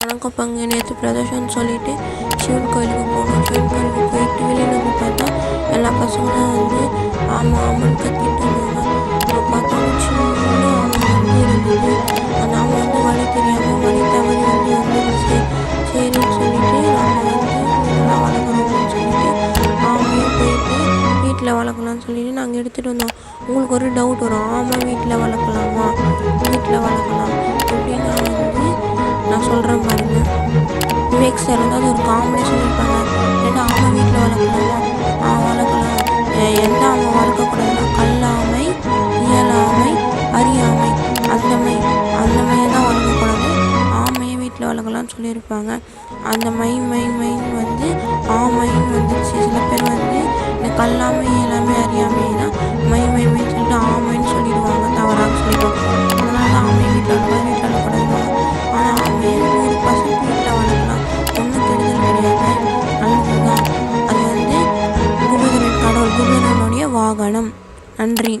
வணக்கம் பங்கு நேற்று பிரதோஷம்னு சொல்லிட்டு சிவன் கோயிலுக்கு போனோம் சிவன் கோயிலுக்கு போயிட்டு வெளியில் வந்து பார்த்தா எல்லா பசங்களும் வந்து ஆமாம் ஆமான்னு கத்திட்டு இருந்தாங்க அப்புறம் பார்த்தா ஒரு சின்ன வந்து இருந்தது அந்த வந்து வழி தெரியாமல் வழி தவறி வந்து வந்துருச்சு சரின்னு சொல்லிட்டு நம்ம வந்து இதெல்லாம் வளர்க்குறோம்னு சொல்லிட்டு ஆமாம் போயிட்டு வீட்டில் வளர்க்கலாம்னு சொல்லிட்டு நாங்கள் எடுத்துகிட்டு வந்தோம் உங்களுக்கு ஒரு டவுட் வரும் ஆமாம் வீட்டில் வளர்க்கலாமா விவேக் இருந்தால் அது ஒரு காமெடி இருப்பாங்க. ஏன்னா ஆமை வீட்டில் வளர்க்கலாமா ஆ வளர்க்கலாம் எந்த ஆமை வளர்க்கக்கூடாதுன்னா கல்லாமை இயலாமை அறியாமை. அந்த மை அந்த மையை தான் வளர்க்கக்கூடாது. ஆமையை வீட்டில் வளர்க்கலாம்னு சொல்லியிருப்பாங்க. அந்த மை மை மைன்னு வந்து ஆமைன்னு வந்துச்சு. சில பேர் வந்து இந்த கல்லாமை இயலாமை அறியாமை தான் நன்றி.